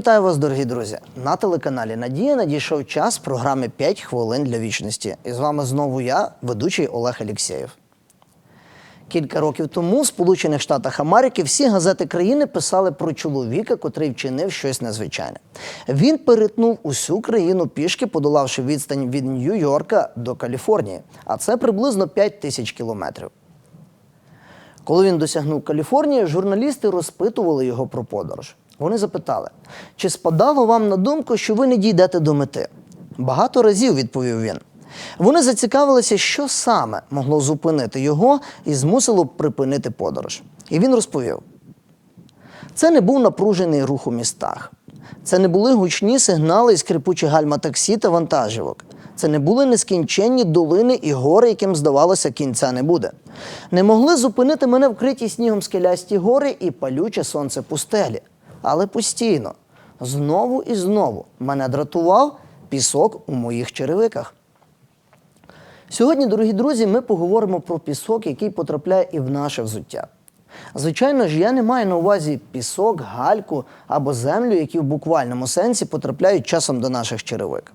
Вітаю вас, дорогі друзі. На телеканалі Надія надійшов час програми «5 хвилин для вічності. І з вами знову я, ведучий Олег Алєксєєв. Кілька років тому в Сполучених Штатах Америки всі газети країни писали про чоловіка, котрий вчинив щось незвичайне. Він перетнув усю країну пішки, подолавши відстань від Нью-Йорка до Каліфорнії, а це приблизно 5 тисяч кілометрів. Коли він досягнув Каліфорнії, журналісти розпитували його про подорож. Вони запитали, чи спадало вам на думку, що ви не дійдете до мети? Багато разів відповів він. Вони зацікавилися, що саме могло зупинити його і змусило припинити подорож. І він розповів: це не був напружений рух у містах. Це не були гучні сигнали і скрипучі гальма таксі та вантажівок. Це не були нескінченні долини і гори, яким здавалося, кінця не буде. Не могли зупинити мене вкриті снігом скелясті гори і палюче сонце пустелі. Але постійно, знову і знову мене дратував пісок у моїх черевиках. Сьогодні, дорогі друзі, ми поговоримо про пісок, який потрапляє і в наше взуття. Звичайно ж, я не маю на увазі пісок, гальку або землю, які в буквальному сенсі потрапляють часом до наших черевик.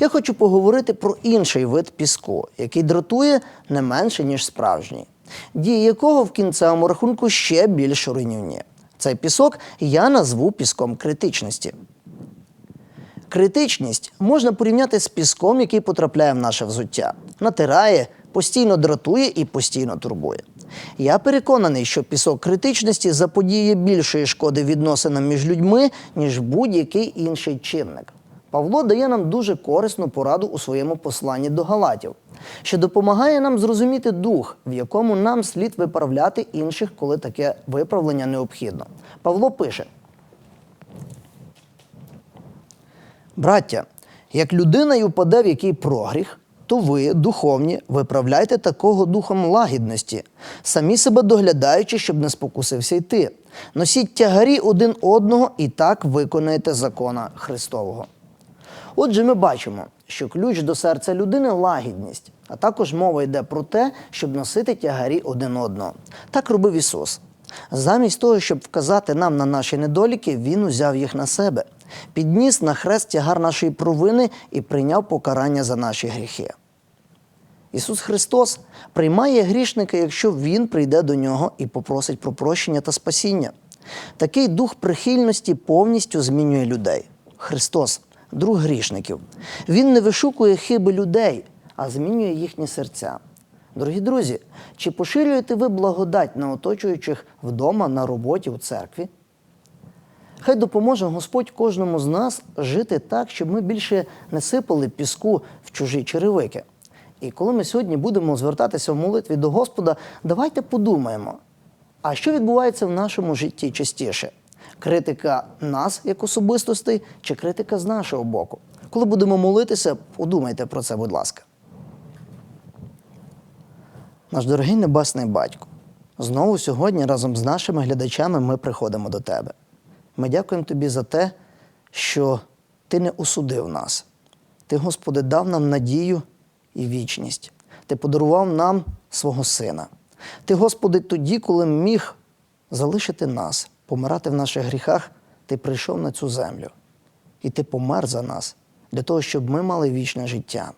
Я хочу поговорити про інший вид піску, який дратує не менше, ніж справжній, дії якого в кінцевому рахунку ще більш руйнівні. Цей пісок я назву піском критичності. Критичність можна порівняти з піском, який потрапляє в наше взуття, натирає, постійно дратує і постійно турбує. Я переконаний, що пісок критичності заподіє більшої шкоди відносинам між людьми, ніж будь-який інший чинник. Павло дає нам дуже корисну пораду у своєму посланні до Галатів, що допомагає нам зрозуміти дух, в якому нам слід виправляти інших, коли таке виправлення необхідно. Павло пише. Браття, як людина й упаде в який прогріх, то ви, духовні, виправляйте такого духом лагідності, самі себе доглядаючи, щоб не спокусився йти. Носіть тягарі один одного і так виконаєте закона Христового. Отже, ми бачимо, що ключ до серця людини лагідність, а також мова йде про те, щоб носити тягарі один одного. Так робив Ісус. Замість того, щоб вказати нам на наші недоліки, Він узяв їх на себе, підніс на хрест тягар нашої провини і прийняв покарання за наші гріхи. Ісус Христос приймає грішника, якщо Він прийде до нього і попросить про прощення та спасіння. Такий дух прихильності повністю змінює людей. Христос друг грішників. Він не вишукує хиби людей, а змінює їхні серця. Дорогі друзі, чи поширюєте ви благодать на оточуючих вдома, на роботі, у церкві? Хай допоможе Господь кожному з нас жити так, щоб ми більше не сипали піску в чужі черевики. І коли ми сьогодні будемо звертатися в молитві до Господа, давайте подумаємо, а що відбувається в нашому житті частіше? Критика нас як особистостей чи критика з нашого боку? Коли будемо молитися, подумайте про це, будь ласка. Наш дорогий небесний батько, знову сьогодні разом з нашими глядачами ми приходимо до тебе. Ми дякуємо тобі за те, що ти не осудив нас. Ти, Господи, дав нам надію і вічність. Ти подарував нам свого сина. Ти, Господи, тоді, коли міг залишити нас, помирати в наших гріхах, ти прийшов на цю землю. І ти помер за нас для того, щоб ми мали вічне життя.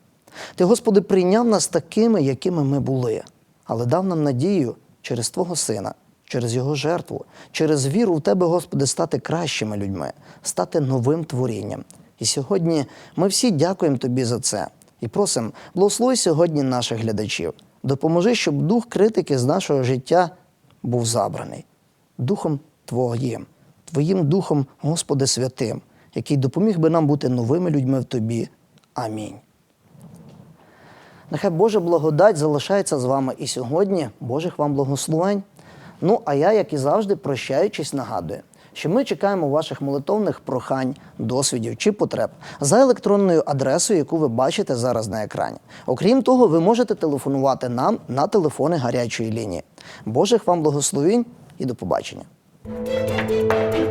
Ти, Господи, прийняв нас такими, якими ми були, але дав нам надію через Твого Сина, через Його жертву, через віру в Тебе, Господи, стати кращими людьми, стати новим творінням. І сьогодні ми всі дякуємо Тобі за це і просимо, благослови сьогодні наших глядачів. Допоможи, щоб дух критики з нашого життя був забраний Духом Твоїм, Твоїм Духом, Господи Святим, який допоміг би нам бути новими людьми в Тобі. Амінь. Нехай Божа благодать залишається з вами і сьогодні. Божих вам благословень. Ну, а я, як і завжди, прощаючись, нагадую, що ми чекаємо ваших молитовних прохань, досвідів чи потреб за електронною адресою, яку ви бачите зараз на екрані. Окрім того, ви можете телефонувати нам на телефони гарячої лінії. Божих вам благословень і до побачення. Música